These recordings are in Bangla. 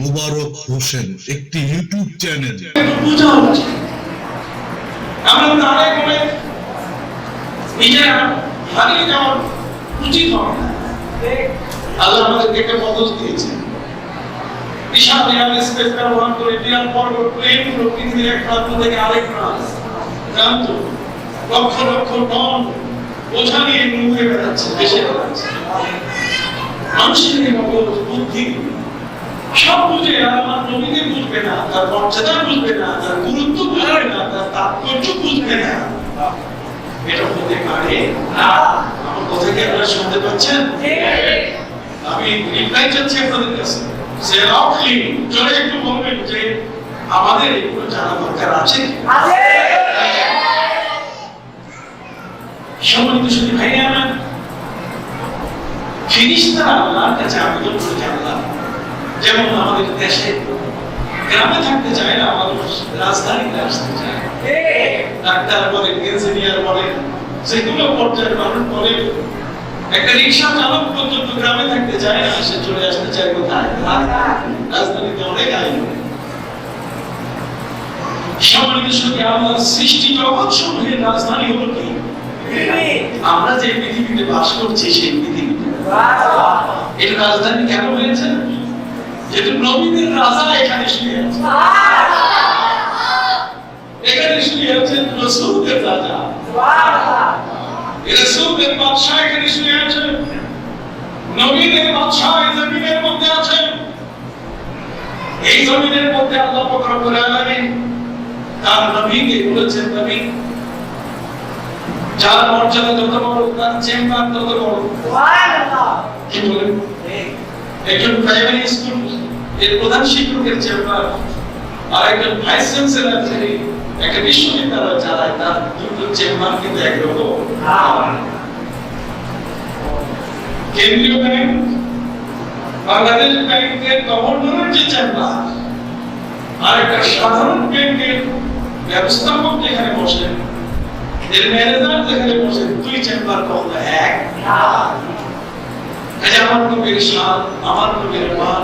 মুবারক হোসেন, একটি ইউটিউব চ্যানেল। আল্লাহ দিয়েছে। বিশাল বিরাট স্পেস ব্যবহার করে বিরাট পর্বত প্লেনগুলো পৃথিবীর এক প্রান্ত থেকে আরেক প্রান্ত লক্ষ লক্ষ টন বোঝা নিয়ে বেড়াচ্ছে, দেশে বেড়াচ্ছে। মানুষের মগজ বুদ্ধি সব বুঝে আমার নবীকে বুঝবে না তার মর্যাদা বুঝবে না তার গুরুত্ব বুঝবে না তার তাৎপর্য বুঝবে না। এটা হতে পারে না। আমার কথা কি আপনারা শুনতে পাচ্ছেন? আমি রিপ্লাই চাচ্ছি আপনাদের কাছে। সে রাউটলি জোরে একটু বলবেন যে আমাদের এগুলো জানা দরকার আছে? কি? সম্মানিত শুধু ভাই আমার ফিরিস্তারা আল্লাহর কাছে আবেদন করে জানলাম। যেমন আমাদের দেশে গ্রামে থাকতে চায় না মানুষ রাজধানীতে আসতে চায়। ডাক্তার বলেন ইঞ্জিনিয়ার বলেন যেগুলো পর্যায়ের মানুষ বলেন একটা রিক্সা চালক পর্যন্ত গ্রামে থাকতে চায় না সে চলে আসতে চায় কোথায়? রাজধানীতে অনেক সম্মানিত সঙ্গে আমার সৃষ্টি জগৎ সমূহের রাজধানী হলো কি? আমরা যে পৃথিবীতে বাস করছি সেই পৃথিবীতে। এর রাজধানী কেন হয়েছে? যেহেতু নবীদের রাজা এখানে শুয়ে আছে। এখানে শুয়ে আছেন রসুলদের রাজা। রসুলদের বাদশাহ এখানে শুয়ে আছেন। নবীদের বাদশাহ এই জমিনের মধ্যে আছেন। এই জমিনের মধ্যে আল্লাহ পাক রব্বুল আলামিন তার নবীকে বলেছেন নবী যার মর্যাদা যত বড় তার চেম্বার তত বড়। কি বলেন? একজন প্রাইমারি স্কুল এর প্রধান শিক্ষকের চেম্বার আর একজন ভাইস চ্যান্সেলর যিনি একটা বিশ্ববিদ্যালয় চালায় তার দুটো চেম্বার কিন্তু একরকম। কেন্দ্রীয় ব্যাংক বাংলাদেশ ব্যাংকের গভর্নরের যে চেম্বার আর একটা সাধারণ ব্যাংকের ব্যবস্থাপক যেখানে বসেন এর ম্যানেজার যেখানে বসেন দুই চেম্বার কত এক। কাজে আমার নবীর শান আমার নবীর মান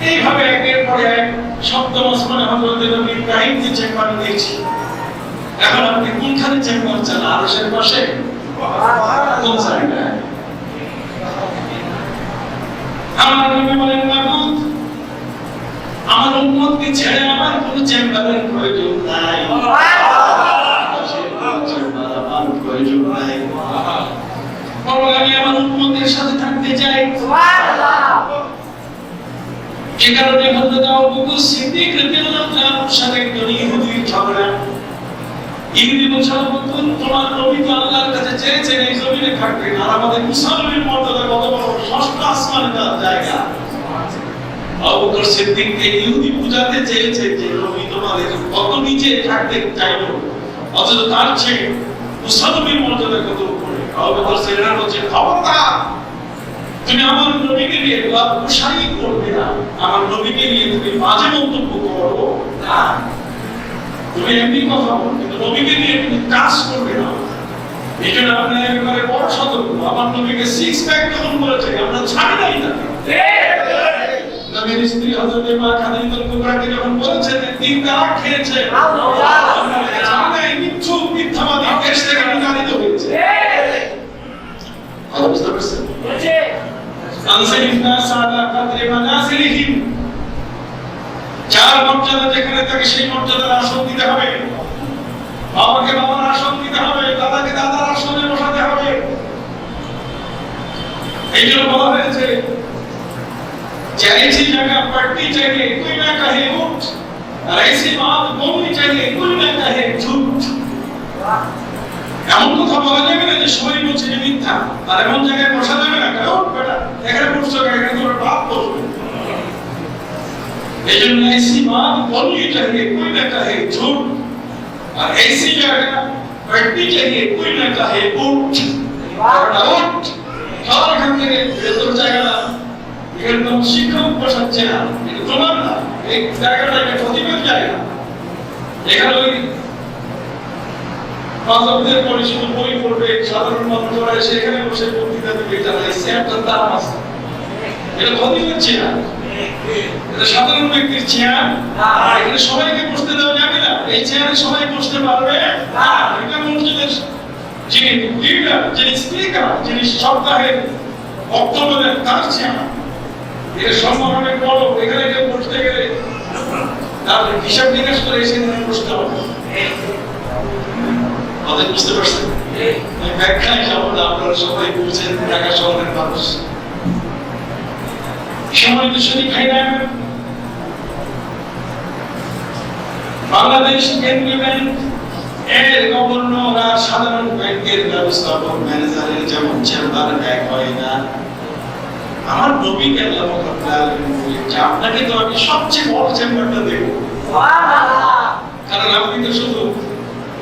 এইভাবে একের পর এক সপ্তম আসমানে হযরত নবী ইব্রাহিমকে চেম্বার দিয়েছি। এখন আপনি কোনখানে চেম্বার চান আরশের পাশে? আমার নবী বলেন মাবুদ আমার উম্মতকে ছেড়ে আমার কোনো চেম্বারের প্রয়োজন নাই চেম্বার আমার প্রয়োজন নাই বরং আমি আমার উম্মতের সাথে থাকতে চাই যে কারণে হযরত আবু বকর সিদ্দিক রাদিয়াল্লাহু তাআলার সাথে একজন ইহুদির ঝগড়া। ইহুদি বলছে আবু তোমার নবী তো আল্লাহর কাছে চেয়েছেন, এই জমিনে থাকবেন আর আমাদের মুসলমানের মর্যাদা কত বড়? ষষ্ঠ আসমানে তার জায়গা। আবু বকর সিদ্দিককে ইহুদি বুঝাতে চেয়েছে যে, নবী তোমাদের কত নিচে থাকতে চাইলো অথচ তার চেয়ে মুসলমানের মর্যাদা কত উপরে? আবু বকর সিদ্দিক বলছে, খবরদার তুমি আমার নবীকে নিয়ে প্রসারী করবে না। আমার নবীকে নিয়ে তুমি বাজে মন্তব্য করো। না। তুমি এমনি কথা বলো, কিন্তু নবীকে নিয়ে তুমি কাজ করবে না। এই জন্য আপনার একেবারে বড় সতর্ক। আমার নবীকে সিক্স প্যাক বলেছে আমরা ছাড়ি নাই নবীর স্ত্রী তিন খেয়েছে। আনসারিফনা সাদা কাদরে মানাসিলিহিম যার মর্যাদা যেখানে থাকে সেই মর্যাদার আসন দিতে হবে বাবাকে বাবার আসন দিতে হবে দাদাকে দাদার আসনে বসাতে হবে এই জন্য বলা হয়েছে যে ऐसी जगह पढ़नी चाहिए कोई ना कहे उठ और ऐसी बात बोलनी चाहिए कोई ना कहे झूठ এমন কথা বলা যাবে না যে সবাই বলছে যে মিথ্যা আর এমন জায়গায় বসা যাবে না কারণ বেটা এখানে বসছো এখানে তোমার বাপ বসবে এই জন্য ऐसी बात बोलनी चाहिए कोई न कहे झूठ और ऐसी जगह बैठनी चाहिए कोई न कहे उठ উঠ খাওয়ার এখান থেকে ভেতর জায়গাটা এখানে কোনো শিক্ষক বসাচ্ছে না এটা তোমার না এই জায়গাটা একটা প্রতিবেদ জায়গা এখানে ওই মাধবদের পরে বই পড়বে, সাধারণ মানুষরা সেখানে বসে বক্তৃতা দেবে এটা না চেয়ারটার দাম আছে এটা প্রতিবেদ চেয়ার। এটা সাধারণ ব্যক্তির চেয়ার। এখানে সবাইকে বসতে দেওয়া যাবে না। এই চেয়ারে সবাই বসতে পারবে। না এটা মসজিদের যিনি লিডার যিনি স্পিকার যিনি সপ্তাহের বক্তব্যের তার চেয়ার। এর সম্মান অনেক বড়, এখানে কেউ বসতে গেলে তার হিসাব নিকাশ করে এসে এখানে বসতে হবে। আমাদের বুঝতে পারছেন? ব্যাখ্যায় আপনারা সবাই বুঝছেন ঢাকা শহরের মানুষ। সময় খাই না বাংলাদেশ কেন্দ্রীয় ব্যাংক এর সাধারণ ব্যাংকের ব্যবস্থাপক ম্যানেজারের যেমন চেম্বার এক হয় না আমার নবী আল্লাহ মুহাম্মদ আপনাকে তো আমি সবচেয়ে বড় চেম্বারটা দেবো। কারণ আপনি তো শুধু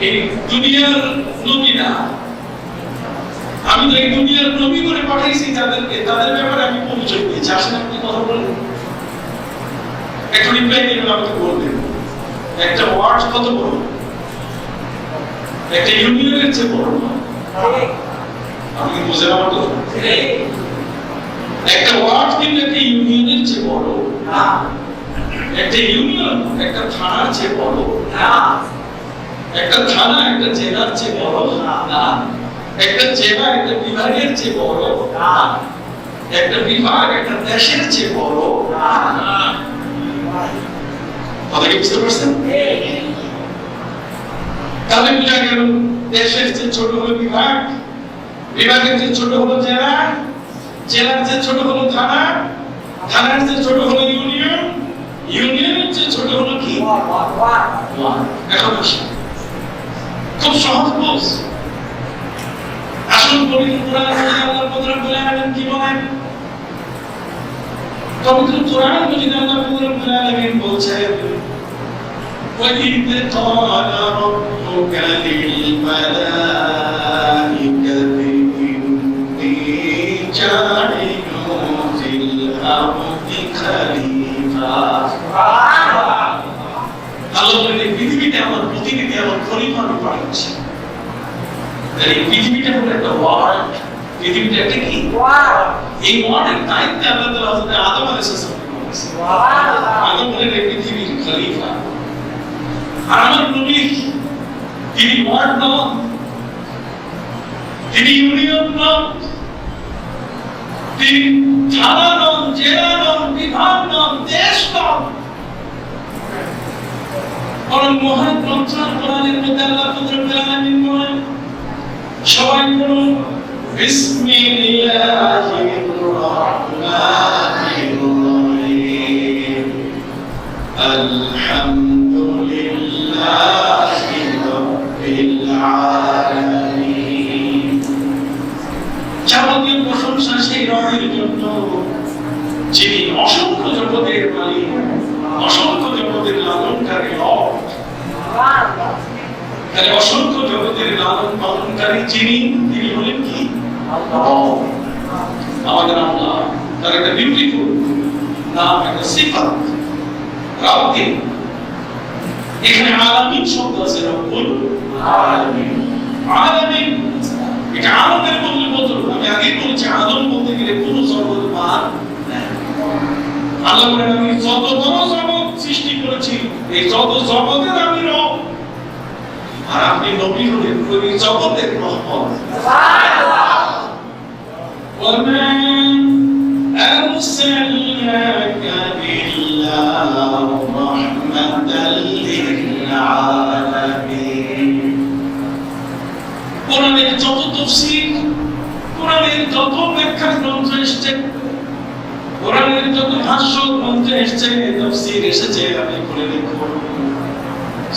এই দুনিয়ার নবী না আমি তো এই দুনিয়ার নবী করে পাঠাইছি তাদেরকে তাদের ব্যাপারে আমি পরিচয় দিয়েছি। আসলে আপনি কথা বলেন। একটু রিপ্লাই দিবেন আমাকে বলবেন। একটা ওয়ার্ড কত বড়? একটা ইউনিয়নের চেয়ে বড় আপনি বুঝেন আমার কথা? একটা ওয়ার্ড কিন্তু একটা ইউনিয়নের চেয়ে বড়। একটা ইউনিয়ন একটা থানার চেয়ে বড়। একটা থানা একটা জেলার চেয়ে বড়? না। একটা জেলা একটা বিভাগের চেয়ে বড়? একটা বিভাগ একটা দেশের চেয়ে বড়? কথা কি বুঝতে পারছেন? তাহলে বোঝা গেল দেশের চেয়ে ছোট হলো বিভাগ বিভাগের চেয়ে ছোট হলো জেলা জেলার চেয়ে ছোট হলো থানা থানার চেয়ে ছোট হলো ইউনিয়ন ইউনিয়নের চেয়ে ছোট হলো কি? এখন আসি। খুব সহজ বোঝ আসল পবিত্র কোরআন মজিদ আল্লাহ কোরআন বলে আলেন কি বলেন পবিত্র কোরআন মজিদ আল্লাহ কোরআন বলে আলেন বলছেন وإذ قال ربك للملائكة إني جاعل في الأرض خليفة আল্লাহ বলেন এই পৃথিবীতে আমার প্রতিনিধি আমার খলিফা আমি পাঠাচ্ছি এই পৃথিবীটা হলো একটা ওয়ার্ড পৃথিবীটা একটা কি? এই ওয়ার্ডের দায়িত্বে আল্লাহ তাআলা হযরত আদম আলাইহিস বলেছেন আদম হলেন এই পৃথিবীর খলিফা। আর আমার নবী তিনি ওয়ার্ড নন তিনি ইউনিয়ন নন তিনি থানা নন জেলা নন বিভাগ নন দেশ নন। বরং মহান গ্রন্থ কোরআনের মধ্যে আল্লাহ রব্বুল আলামিন বলেন, সবাই বলুন, বিসমিল্লাহির জন্য, যিনি অসংখ্য জগতের মালিক, অসংখ্য জগতের লালনকারী রব তাহলে অসংখ্য জগতের লালন পালনকারী যিনি, তিনি হলেন কি? আমাদের আল্লাহ। তার একটা বিউটিফুল নাম, একটা সিফাত। রব্বি। এখানে আলামিন শব্দ আছে, রব্বুল আলামিন। এটা আলমের বললে বদল আমি বলেছি আলম বলতে গেলে কোনো জগৎ মান। আল্লাহ আমি যত বড় জগৎ সৃষ্টি করেছি, এই যত জগতের আর আপনি নবী হলেন ওই জগতের রহমত وما أرسلناك إلا رحمة للعالمين কোরআনের যত তফসির কোরআনের যত ব্যাখ্যা গ্রন্থ এসছে কোরআনের যত ভাষ্য গ্রন্থ এসছে তফসির এসেছে আমি বলে দেখো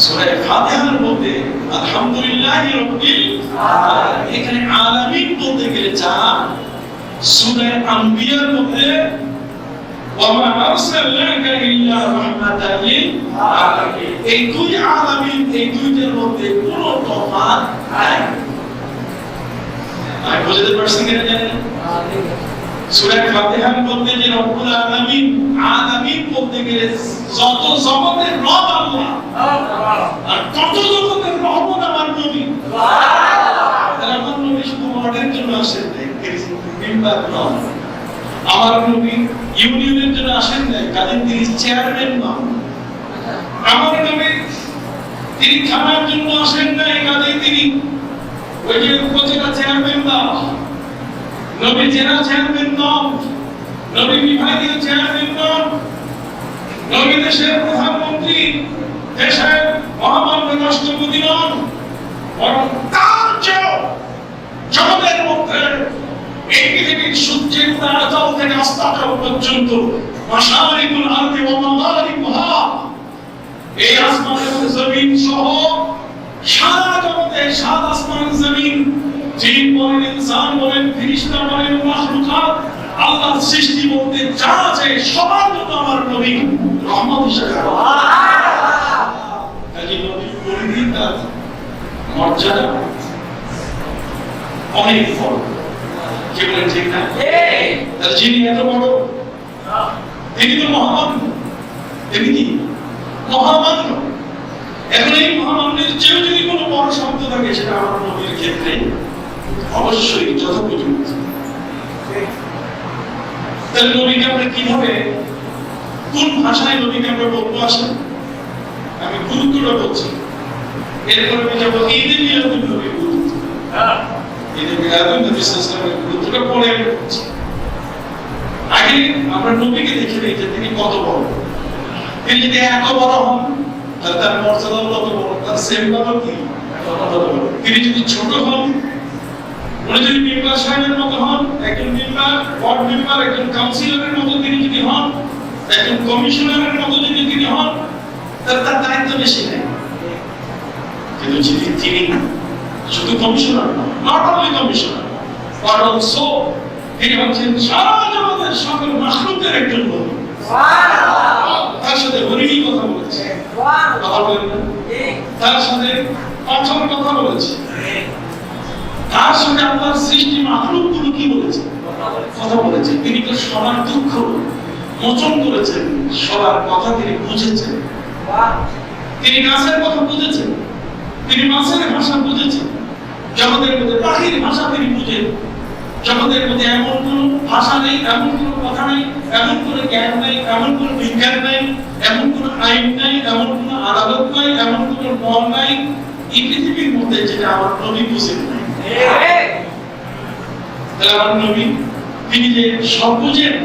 সূরা ফাতিহার মধ্যে আলহামদুলিল্লাহি রাব্বিল এখানে আলামিন বলতে গেলে যা সূরা আম্বিয়ার মধ্যে আরসালনাকা ইল্লা রাহমাতাল লিল আলামিন এই দুই আলামিন, এই দুইটার মধ্যে কোনো তফাৎ নাই। আমি বুঝতে পারছি কিনা জানেন সূরা ফাতিহা বলতে যে রব্বুল আলামিন আলামিন বলতে গেলে যত জগতের রব আল্লাহ, আর কত জগতের রহমত আমার নবী। আমার নবী শুধু মডের জন্য আসেন মেম্বার নন আমার নবী ইউনিয়নের জন্য আসেন নাই কাজে তিনি চেয়ারম্যান নন আমার নবী তিনি খানার জন্য আসেন নাই কাজে তিনি ওই যে উপজেলা চেয়ারম্যান না। নবী জেলা চেয়ারম্যান নন, নবী বিভাগীয় চেয়ারম্যান নন, নবী দেশের প্রধানমন্ত্রী, দেশের মহামান্য রাষ্ট্রপতি নন, বরং তার চেয়েও জগতের মধ্যে এই পৃথিবীর সূর্যের তারাতল থেকে অস্তাচল পর্যন্ত মাসারিকুল আরদি ওয়া মাগারিবুহা এই আসমান এবং জমিন সহ সারা জগতে সাত আসমান জমিন জিন বলেন ইনসান বলেন ফিরিস্তা বলেন মাখলুকাত আল্লাহর সৃষ্টি বলতে যা আছে সবার জন্য আমার নবী রহমত হিসেবে কাজী নবীর পরিধি তার মর্যাদা? অনেক বড় কি বলেন ঠিক না? যিনি এত বড়? তিনি তো মহামান্য। তিনি কি? মহামান্য। এখন এই মহামান্যের চেয়েও যদি কোনো বড় শব্দ থাকে সেটা আমার নবীর ক্ষেত্রে অবশ্যই তাহলে নবীকে আমরা কীভাবে, কোন ভাষায় নবীকে আমরা বলব আসেন আমি গুরুত্বটা বলছি। এরপরে আমি যাব মিলাদুল নবীর গুরুত্ব। ঈদে মিলাদুল নবী আলাইহি গুরুত্বটা পরে আমি বলছি। আগে আমরা নবীকে দেখে নিই যে তিনি কত বড়। তিনি যদি এত বড় হন, তাহলে তার মর্যাদা কত বড়, তার সেম্বারও কি? তিনি যদি ছোট হন উনি যদি মেম্বার সাহেবের মতো হন একজন মেম্বার ওয়ার্ড মেম্বার একজন কাউন্সিলরের মতো তিনি যদি হন একজন কমিশনারের মতো যদি তিনি হন তাহলে তার দায়িত্ব বেশি নেই। কিন্তু যদি তিনি শুধু commissioner not only commissioner but also তিনি হচ্ছেন সারা জগতের সকল মাখলুকের একজন নবী তার সাথে হরিণী কথা বলেছে। কথা বলেন তার সাথে পাথর কথা বলেছে। তার সাথে আল্লাহর সৃষ্টি মাখলুকগুলো কি বলেছে কথা বলেছে তিনি তো সবার দুঃখ, মোচন করেছেন। সবার কথা তিনি বুঝেছেন। তিনি গাছের কথা বুঝেছেন। তিনি মাছের ভাষা বুঝেছেন। জগতের মধ্যে পাখির ভাষা তিনি বুঝেন। জগতের মধ্যে এমন কোন ভাষা নেই, এমন কোন কথা নেই, এমন কোন জ্ঞান নেই, এমন কোন বিজ্ঞান নেই, এমন কোন আইন নাই, এমন কোন আদালত নাই, এমন কোন মন নাই। এই পৃথিবীর মধ্যে যেটা আমার নবী বুঝেন নাই। তাহলে আমার নবী তিনি যে সব বুঝেন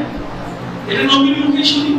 এটা নবীর মুখে শুনি।